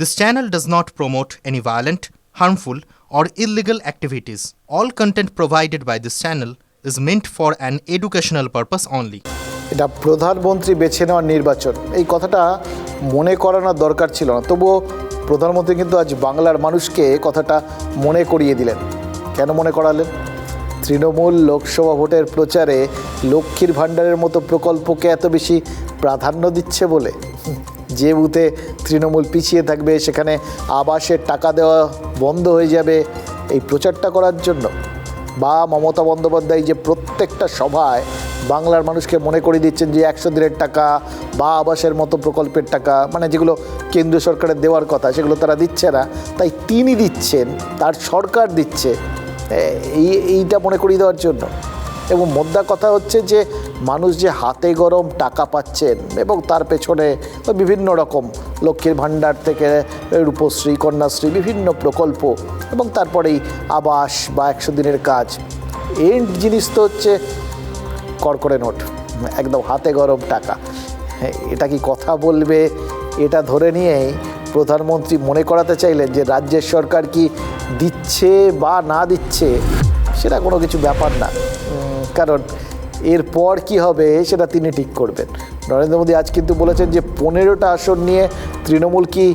This channel does not promote any violent, harmful, or illegal activities. All content provided by this channel is meant for an educational purpose only. এটা প্রধানমন্ত্রী বেছে নেওয়ার নির্বাচন। এই কথাটা মনে করানোর দরকার ছিল না। তবুও প্রধানমন্ত্রী কিন্তু আজ বাংলার মানুষকে কথাটা মনে করিয়ে দিলেন। কেন মনে করালেন? তৃণমূল লোকসভা ভোটের প্রচারে লক্ষ্মীর ভাণ্ডারের মতো প্রকল্পকে এত বেশি প্রাধান্য দিচ্ছে বলে। যে বুথে তৃণমূল পিছিয়ে থাকবে, সেখানে আবাসের টাকা দেওয়া বন্ধ হয়ে যাবে এই প্রচারটা করার জন্য। বা মমতা বন্দ্যোপাধ্যায় যে প্রত্যেকটা সভায় বাংলার মানুষকে মনে করে দিচ্ছেন যে একশো দিনের টাকা বা আবাসের মতো প্রকল্পের টাকা মানে যেগুলো কেন্দ্রীয় সরকারের দেওয়ার কথা, সেগুলো তারা দিচ্ছে না। তাই তিনি দিচ্ছেন, তার সরকার দিচ্ছে এই, এইটা মনে করিয়ে দেওয়ার জন্য। এবং মোদ্দা কথা হচ্ছে যে মানুষ যে হাতে গরম টাকা পাচ্ছেন এবং তার পেছনে বিভিন্ন রকম লক্ষ্মীর ভাণ্ডার থেকে রূপশ্রী কন্যাশ্রী বিভিন্ন প্রকল্প এবং তারপরেই আবাস বা একশো দিনের কাজ। এন্ড জিনিস তো হচ্ছে করকরে নোট একদম হাতে গরম টাকা। হ্যাঁ, এটা কি কথা বলবে? এটা ধরে নিয়েই প্রধানমন্ত্রী মনে করাতে চাইলেন যে রাজ্যের সরকার কি দিচ্ছে বা না দিচ্ছে সেটা কোনো কিছু ব্যাপার না। কারণ এরপর কি হবে সেটা তিনি ঠিক করবেন। নরেন্দ্র মোদী আজ কিন্তু বলেছেন যে পনেরোটা আসন নিয়ে তৃণমূল কি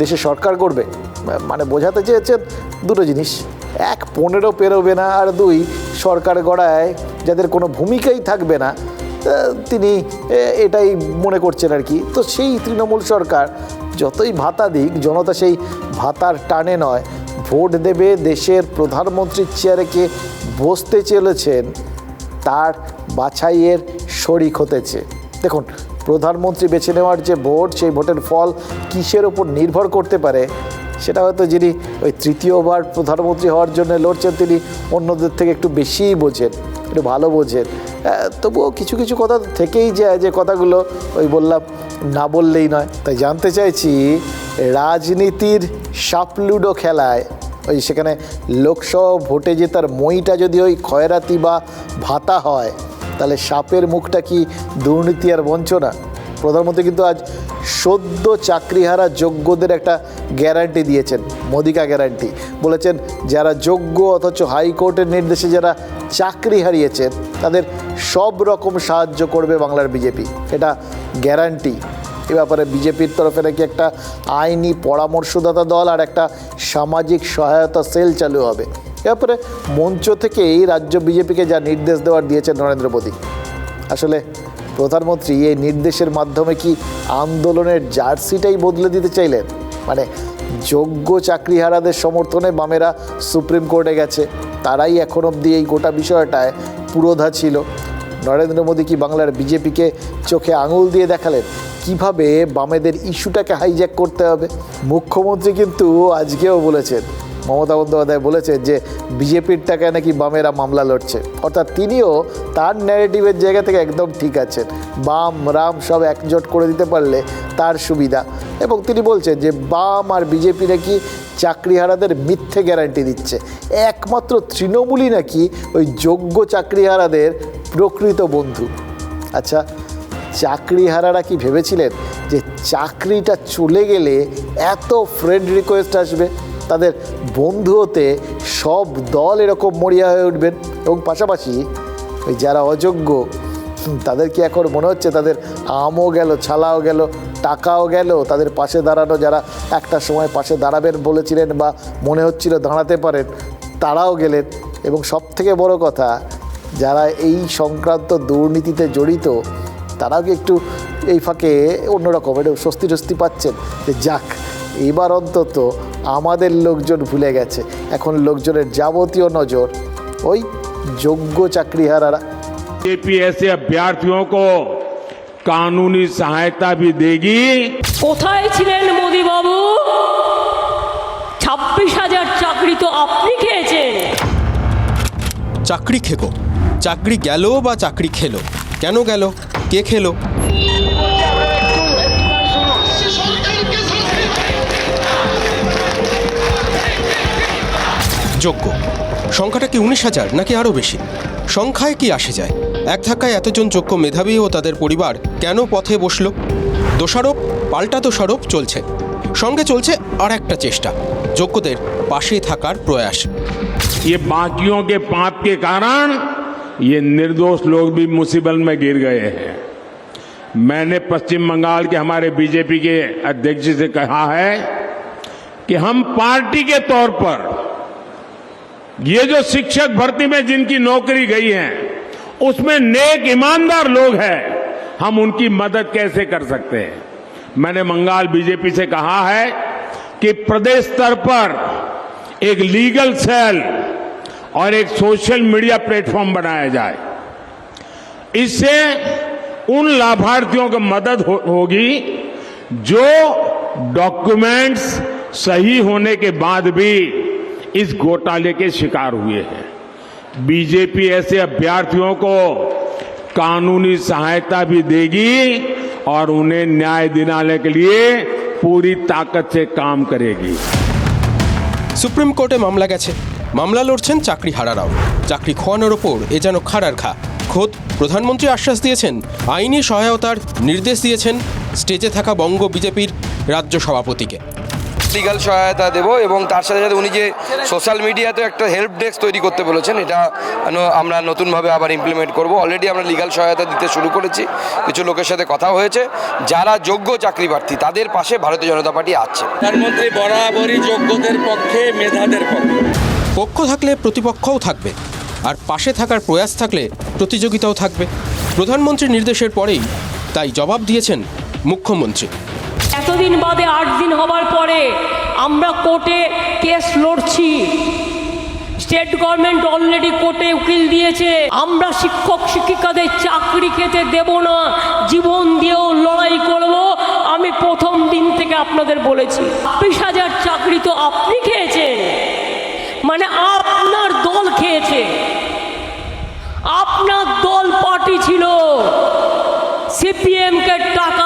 দেশে সরকার করবে? মানে বোঝাতে চেয়েছেন দুটো জিনিস। এক, পনেরো পেরোবে না, আর দুই, সরকার গড়ায় যাদের কোনো ভূমিকাই থাকবে না তিনি এটাই মনে করছেন আর কি। তো সেই তৃণমূল সরকার যতই ভাতা দিক, জনতা সেই ভাতার টানে নয়। ভোট দেবে দেশের প্রধানমন্ত্রীর চেয়ারে কে বসতে চলেছেন তার বাছাইয়ের শরিক হতেছে। দেখুন, প্রধানমন্ত্রী বেছে নেওয়ার যে ভোট, সেই ভোটের ফল কিসের ওপর নির্ভর করতে পারে, সেটা হয়তো যিনি ওই তৃতীয়বার প্রধানমন্ত্রী হওয়ার জন্য লড়ছেন, তিনি অন্যদের থেকে একটু বেশিই বোঝেন, একটু ভালো বোঝেন। তবুও কিছু কিছু কথা থেকেই যায় যে কথাগুলো ওই বললাম, না বললেই নয়। তাই জানতে চাইছি, রাজনীতির সাপলুডো খেলায় ওই সেখানে লোকসভা ভোটে যে তার মইটা যদি ওই খয়রাতি বা ভাতা হয়, তাহলে সাপের মুখটা কি দুর্নীতি আর বঞ্চনা? প্রধানমন্ত্রী কিন্তু আজ সদ্য চাকরিহারা যোগ্যদের একটা গ্যারান্টি দিয়েছেন, মোদিকা গ্যারান্টি। বলেছেন, যারা যোগ্য অথচ হাইকোর্টের নির্দেশে যারা চাকরি হারিয়েছেন, তাদের সব রকম সাহায্য করবে বাংলার বিজেপি। এটা গ্যারান্টি। এ ব্যাপারে বিজেপির তরফে নাকি একটা আইনি পরামর্শদাতা দল আর একটা সামাজিক সহায়তা সেল চালু হবে। এ ব্যাপারে মঞ্চ এই রাজ্য বিজেপিকে যা নির্দেশ দেওয়ার দিয়েছেন নরেন্দ্র মোদী। আসলে প্রধানমন্ত্রী এই নির্দেশের মাধ্যমে কি আন্দোলনের জার্সিটাই বদলে দিতে চাইলেন? মানে যোগ্য চাকরিহারাদের সমর্থনে বামেরা সুপ্রিম কোর্টে গেছে, তারাই এখন অবধি এই গোটা বিষয়টায় পুরোধা ছিল। নরেন্দ্র মোদী কি বাংলার বিজেপিকে চোখে আঙুল দিয়ে দেখালেন? কীভাবে বামেদের ইস্যুটাকে হাইজ্যাক করতে হবে? মুখ্যমন্ত্রী কিন্তু আজকেও বলেছেন, মমতা বন্দ্যোপাধ্যায় বলেছেন যে বিজেপির টাকায় নাকি বামেরা মামলা লড়ছে। অর্থাৎ তিনিও তার ন্যারেটিভের জায়গা থেকে একদম ঠিক আছেন। বাম, রাম সব একজোট করে দিতে পারলে তার সুবিধা। এবং তিনি বলছেন যে বাম আর বিজেপি নাকি চাকরিহারাদের মিথ্যে গ্যারান্টি দিচ্ছে। একমাত্র তৃণমূলই নাকি ওই যোগ্য চাকরিহারাদের প্রকৃত বন্ধু। আচ্ছা চাকরিহারারা কি ভেবেছিলেন? যে চাকরিটা চলে গেলে এত ফ্রেন্ড রিকোয়েস্ট আসবে, তাদের বন্ধু হতে সব দল এরকম মরিয়া হয়ে উঠবেন। এবং পাশাপাশি ওই যারা অযোগ্য তাদের কি এখন মনে হচ্ছে তাদের আমও গেল, ছালাও গেল, টাকাও গেল? তাদের পাশে দাঁড়ানো যারা একটা সময় পাশে দাঁড়াবেন বলেছিলেন বা মনে হচ্ছিল দাঁড়াতে পারেন, তারাও গেলেন। এবং সব থেকে বড় কথা, যারা এই সংক্রান্ত দুর্নীতিতে জড়িত তারাও কি একটু এই ফাঁকে অন্যরকম একটু স্বস্তি স্বস্তি পাচ্ছেন যে যাক এবার অন্তত আমাদের লোকজন ভুলে গেছে এখন লোকজনের যাবতীয় নজর ওই যোগ্য চাকরিহারারা एपीएससी अभ्यर्थियों को कानूनी सहायता भी देगी কোথায় ছিলেন মোদি বাবু ছাব্বিশ হাজার চাকরি তো আপনি খেয়েছেন চাকরি খেকো চাকরি গেল বা চাকরি খেলো কেন গেল কে খেলো যোগ্য সংখ্যাটা কি উনিশ হাজার নাকি আরও বেশি সংখ্যায় কি আসে যায় এক ধাক্কায় এতজন যোগ্য মেধাবী ও তাদের পরিবার কেন পথে বসলো দোষারোপ পাল্টা দোষারোপ চলছে সঙ্গে চলছে আর একটা চেষ্টা যোগ্যদের পাশে থাকার প্রয়াস ये बाकियों के पाप के कारण ये निर्दोष लोग भी मुसीबत में गिर गए हैं मैंने पश्चिम बंगाल के हमारे बीजेपी के अध्यक्ष से कहा है कि हम पार्टी के तौर पर, ये जो शिक्षक भर्ती में जिनकी नौकरी गई है, उसमें नेक ईमानदार लोग हैं, हम उनकी मदद कैसे कर सकते हैं? मैंने बंगाल बीजेपी से कहा है कि प्रदेश स्तर पर एक लीगल सेल और एक सोशल मीडिया प्लेटफॉर्म बनाया जाए। इससे उन लाभार्थियों को मदद हो, होगी जो डॉक्यूमेंट्स सही होने के बाद भी इस घोटाले के शिकार हुए हैं बीजेपी ऐसे अभ्यर्थियों को कानूनी सहायता भी देगी और उन्हें न्याय दिलाने के लिए पूरी ताकत से काम करेगी সুপ্রিম কোর্টে মামলা গেছে মামলা লড়ছেন চাকরি হারারাও চাকরি খোয়ানোর ওপর এ যেন খাড়ার ঘা খোদ প্রধানমন্ত্রী আশ্বাস দিয়েছেন আইনি সহায়তার নির্দেশ দিয়েছেন স্টেজে থাকা বঙ্গ বিজেপির রাজ্য সভাপতিকে। লিগাল সহায়তা দেব এবং তার সাথে সাথে উনি যে সোশ্যাল মিডিয়াতে একটা হেল্প ডেস্ক তৈরি করতে বলেছেন এটা আমরা নতুনভাবে আবার ইমপ্লিমেন্ট করব। অলরেডি আমরা লিগাল সহায়তা দিতে শুরু করেছি কিছু লোকের সাথে কথা হয়েছে। যারা যোগ্য চাকরি প্রার্থী তাদের পাশে ভারতীয় জনতা পার্টি আছে। প্রধানমন্ত্রী বরাবরই যোগ্যদের পক্ষে মেধাদের পক্ষে। পক্ষ থাকলে প্রতিপক্ষও থাকবে। আর পাশে থাকার প্রয়াস থাকলে প্রতিযোগিতাও থাকবে। প্রধানমন্ত্রীর নির্দেশের পরেই তাই জবাব দিয়েছেন মুখ্যমন্ত্রী। এতদিন বাদে আট দিন হবার পরে আমরা কোর্টে কেস লড়ছি। স্টেট গভর্নমেন্ট অলরেডি কোর্টে উকিল দিয়েছে, আমরা শিক্ষক শিক্ষিকাদের চাকরি খেতে দেব না, জীবন দিয়েও লড়াই করব। আমি প্রথম দিন থেকে আপনাদের বলেছি বিশ হাজার চাকরি তো আপনি খেয়েছেন। মানে আপনার দল খেয়েছে। পার্টি ছিল। সিপিএমকে টাকা